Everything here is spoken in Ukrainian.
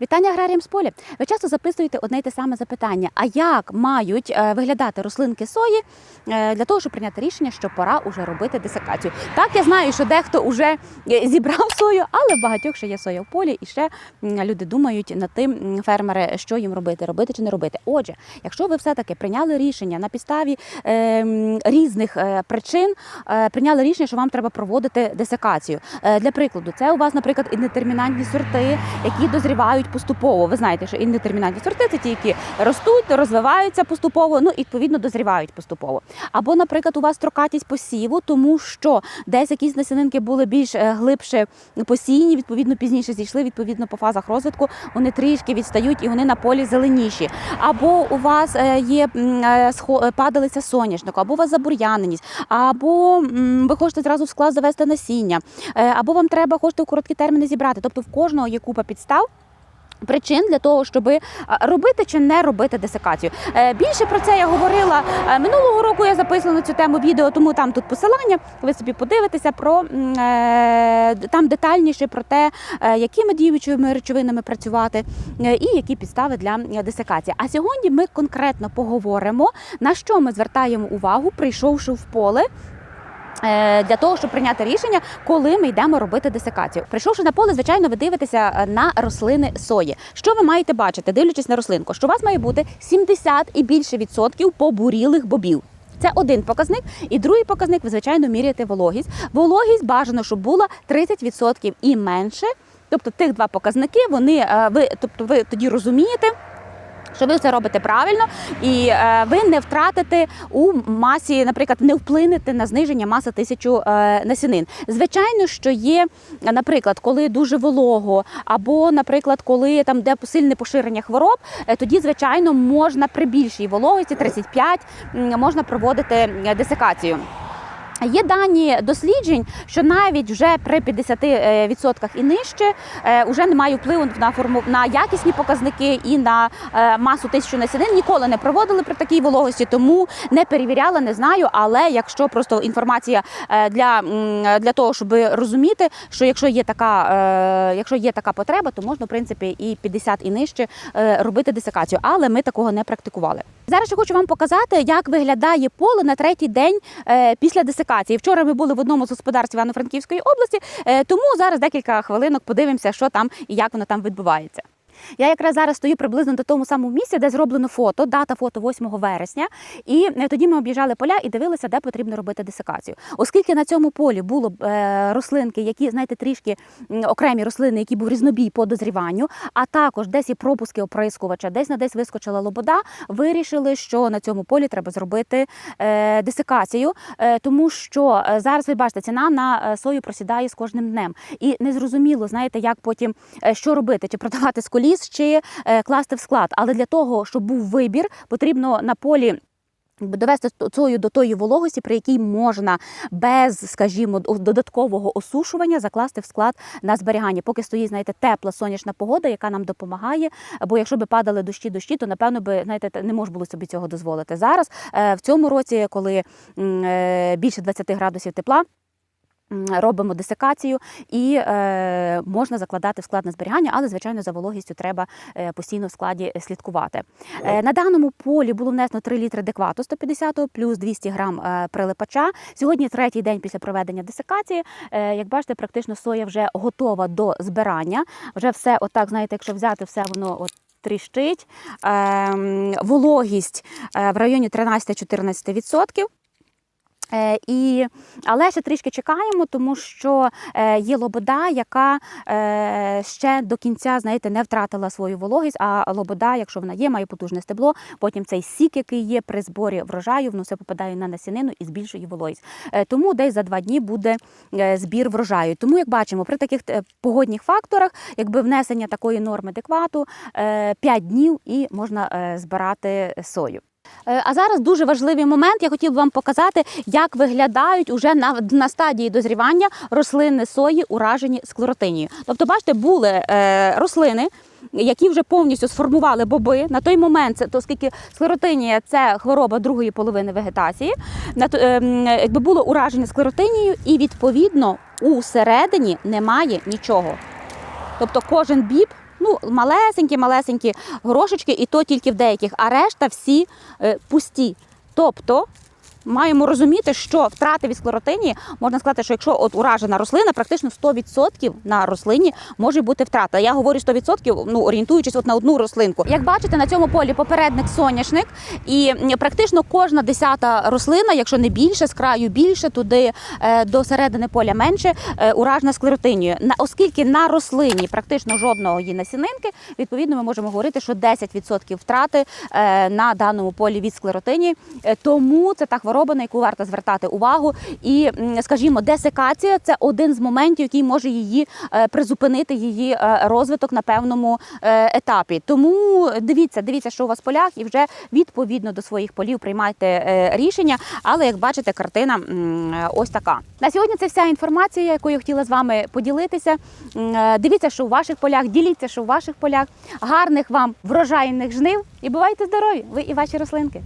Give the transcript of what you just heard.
Вітання аграріям з поля. Ви часто записуєте одне й те саме запитання: а як мають е, виглядати рослинки сої е, для того, щоб прийняти рішення, що пора уже робити десикацію? Так, я знаю, що дехто вже зібрав сою, але в багатьох ще є соя в полі, і ще люди думають над тим, фермери, що їм робити, робити чи не робити. Отже, якщо ви все-таки прийняли рішення на підставі е, різних е, причин, е, прийняли рішення, що вам треба проводити десикацію. Е, для прикладу, це у вас, наприклад, індетермінантні сорти, які дозрівають поступово. Ви знаєте, що індетермінантні сорти це ті, які ростуть, розвиваються поступово, ну і відповідно дозрівають поступово. Або, наприклад, у вас строкатість посіву, тому що десь якісь насінинки були більш е, глибше посіяні, відповідно пізніше зійшли, відповідно по фазах розвитку вони трішки відстають і вони на полі зеленіші. Або у вас е, є е, падалиця соняшнику, або у вас забур'яненість, або ви хочете зразу в склад завести насіння, або вам треба хочете у короткі терміни зібрати. Тобто в кожного є купа підстав. Причин для того, щоб робити чи не робити десикацію. Е, Більше про це я говорила е, минулого року. Я записувала на цю тему відео, тому там тут посилання. Ви собі подивитеся про е, там детальніше про те, е, якими діючими речовинами працювати е, і які підстави для е, десикації. А сьогодні ми конкретно поговоримо на що ми звертаємо увагу, прийшовши в поле. Е, Для того щоб прийняти рішення, коли ми йдемо робити десикацію. Прийшовши на поле, звичайно, ви дивитеся е, на рослини сої. Що ви маєте бачити, дивлячись на рослинку? Що у вас має бути 70 і більше відсотків побурілих бобів. Це один показник, і другий показник ви звичайно міряєте вологість. Вологість бажано, щоб була 30% і менше. Тобто тих два показники, вони е, ви, тобто ви тоді розумієте. Що ви все робите правильно, і е, ви не втратите у масі, наприклад, не вплинете на зниження маси тисячу е, насінин. Звичайно, що є, наприклад, коли дуже волого, або, наприклад, коли там де сильне поширення хвороб, е, тоді, звичайно, можна при більшій вологості 35 м, можна проводити десикацію. Є дані досліджень, що навіть вже при 50% і нижче е, вже немає впливу на форму на якісні показники і на е, масу тисячу насінин. Ніколи не проводили при такій вологості, тому не перевіряла, не знаю. Але якщо просто інформація е, для, для того, щоб розуміти, що якщо є така, е, якщо є така потреба, то можна в принципі і 50 і нижче е, робити десикацію. Але ми такого не практикували. Зараз я хочу вам показати, як виглядає поле на третій день е, після десикації. Вчора ми були в одному з господарств Івано-Франківської області, е, тому зараз декілька хвилинок подивимося, що там і як воно там відбувається. Я якраз зараз стою приблизно до тому самому місця, де зроблено фото, дата фото 8 вересня. І е, тоді ми об'їжджали поля і дивилися, де потрібно робити десикацію. Оскільки на цьому полі було е, рослинки, які, знаєте, трішки окремі рослини, які був різнобій по дозріванню, а також десь і пропуски оприскувача, десь на десь вискочила лобода, вирішили, що на цьому полі треба зробити е, десикацію, тому що зараз ви бачите, ціна на сою просідає з кожним днем. І незрозуміло, знаєте, як потім що робити, чи продавати з коліс, чи е, класти в склад. Але для того, щоб був вибір, потрібно на полі. Довести сою до тої вологості, при якій можна без, скажімо, додаткового осушування закласти в склад на зберігання, поки стоїть, знаєте, тепла сонячна погода, яка нам допомагає. Бо якщо би падали дощі, дощі, то напевно би знаєте, не можна було собі цього дозволити. Зараз е, в цьому році, коли е, більше 20 градусів тепла. Робимо десикацію і е, можна закладати в склад на зберігання, але звичайно за вологістю треба е, постійно в складі слідкувати. Е, на даному полі було внесено 3 літри деквату 150 плюс 200 грам е, прилипача. Сьогодні третій день після проведення десикації. Е, як бачите, практично соя вже готова до збирання. Вже все, отак, знаєте, якщо взяти все, воно от. Тріщить Ем, вологість в районі 13-14%. Е, і, але ще трішки чекаємо, тому що е, є лобода, яка е, ще до кінця, знаєте, не втратила свою вологість. А лобода, якщо вона є, має потужне стебло. Потім цей сік, який є при зборі врожаю, воно все попадає на насінину і збільшує вологість. Тому десь за два дні буде збір врожаю. Тому, як бачимо, при таких погодних факторах, якби внесення такої норми адеквату, 5 днів і можна збирати сою. Е, А зараз дуже важливий момент. Я хотів би вам показати, як виглядають уже на, на стадії дозрівання рослини сої, уражені склеротинією. Тобто, бачите, були е, рослини. Які вже повністю сформували боби на той момент, це оскільки склеротинія це хвороба другої половини вегетації, ем, якби було ураження склеротинією, і відповідно усередині немає нічого. Тобто кожен біб Ну, малесенькі, малесенькі горошечки, і то тільки в деяких, а решта всі е, пусті. Тобто маємо розуміти, що втрати від склеротинії можна сказати, що якщо от уражена рослина, практично 100% на рослині може бути втрата. Я говорю 100%, ну орієнтуючись от на одну рослинку. Як бачите, на цьому полі попередник соняшник, і практично кожна десята рослина, якщо не більше, з краю більше, туди е, до середини поля менше, е, уражена склеротинією. Оскільки на рослині практично жодного її насінинки, відповідно, ми можемо говорити, що 10% втрати е, на даному полі від склеротинії. Тому це та хвороба, на яку варто звертати увагу. І, скажімо, десикація це один з моментів, який може її е, призупинити, її е, розвиток на певному е, етапі. Тому дивіться, дивіться, що у вас в полях, і вже відповідно до своїх полів приймайте рішення. Але як бачите, картина ось така. На сьогодні це вся інформація, якою я хотіла з вами поділитися. Дивіться, що у ваших полях, діліться, що у ваших полях. Гарних вам врожайних жнив і бувайте здорові! Ви і ваші рослинки.